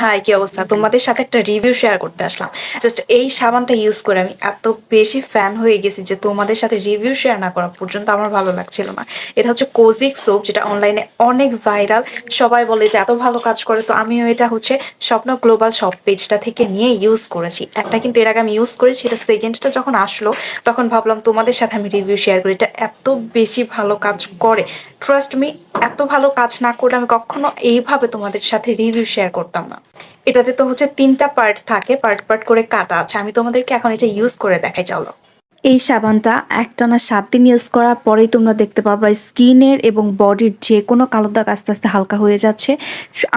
High, কি অবস্থা? তোমাদের সাথে একটা রিভিউ শেয়ার করতে আসলাম। জাস্ট এই সাবানটা ইউজ করে আমি এত বেশি ফ্যান হয়ে গেছি যে তোমাদের সাথে রিভিউ শেয়ার না করা পর্যন্ত আমার ভালো লাগছিল না। এটা হচ্ছে কোজিক সোপ যেটা অনলাইনে অনেক ভাইরাল সবাই বলে এটা এত ভালো কাজ করে। তো আমিও এটা হচ্ছে স্বপ্ন গ্লোবাল শপ পেজটা থেকে নিয়ে ইউজ করেছি। একটা কিন্তু এর আগে আমি ইউজ করেছি, এটা সেকেন্ডটা যখন আসলো, তখন ভাবলাম তোমাদের সাথে আমি রিভিউ শেয়ার করি। এটা এত বেশি ভালো কাজ করে। ট্রাস্ট মি এত ভালো কাজ না করে আমি কখনো এইভাবে তোমাদের সাথে রিভিউ শেয়ার করতাম না। এটাতে তো হচ্ছে তিনটা পার্ট থাকে পার্ট পার্ট করে কাটা আছে। আমি তোমাদেরকে এখন এটা ইউজ করে দেখাই, চলো। এই সাবানটা একটানা সাত দিন ইউজ করার পরেই তোমরা দেখতে পারবা স্কিনের এবং বডির যে কোনো কালো দাগ আস্তে আস্তে হালকা হয়ে যাচ্ছে।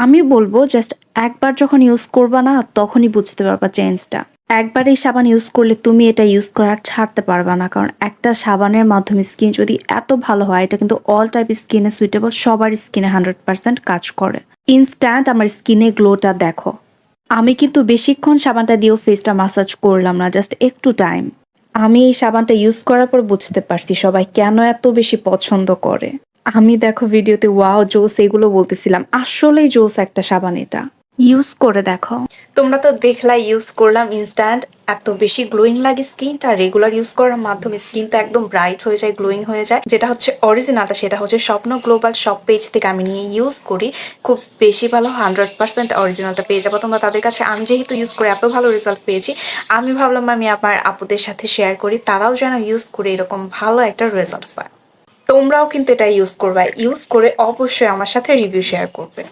আমি বলব জাস্ট একবার যখন ইউজ করবা না, তখনই বুঝতে পারবা চেঞ্জটা একবার এই সাবান ইউজ করলে তুমি এটা ইউজ করার ছাড়তে পারবা না, কারণ একটা সাবানের মাধ্যমে স্কিন যদি এত ভালো হয়, এটা কিন্তু অল টাইপ স্কিনে সুইটেবল সবার স্কিনে হান্ড্রেড পার্সেন্ট কাজ করে। ইনস্ট্যান্ট আমার স্কিনে গ্লোটা দেখো। আমি কিন্তু বেশিক্ষণ সাবানটা দিয়েও ফেসটা মাসাজ করলাম না জাস্ট একটু টাইম আমি এই সাবানটা ইউজ করার পর বুঝতে পারছি সবাই কেন এত বেশি পছন্দ করে। আমি দেখো ভিডিওতে ওয়াও জোস, এগুলো বলতেছিলাম। আসলেই জোস একটা সাবান এটা। ইউজ করে দেখো। তোমরা তো দেখলাই ইউজ করলাম ইনস্ট্যান্ট এত বেশি গ্লোয়িং লাগে স্কিনটা রেগুলার ইউজ করার মাধ্যমে স্কিন তো একদম ব্রাইট হয়ে যায় গ্লোয়িং হয়ে যায়। যেটা হচ্ছে অরিজিনালটা সেটা হচ্ছে স্বপ্ন গ্লোবাল সব পেজ থেকে আমি নিয়ে ইউজ করি। খুব বেশি ভালো হান্ড্রেড পার্সেন্ট অরিজিনালটা পেয়ে যাব তোমরা তাদের কাছে। আমি যেহেতু ইউজ করে এত ভালো রেজাল্ট পেয়েছি, আমি ভাবলাম আমি আমার আপুদের সাথে শেয়ার করি, তারাও যেন ইউজ করে এরকম ভালো একটা রেজাল্ট পায়। তোমরাও কিন্তু এটা ইউজ করবে। ইউজ করে অবশ্যই আমার সাথে রিভিউ শেয়ার করবে।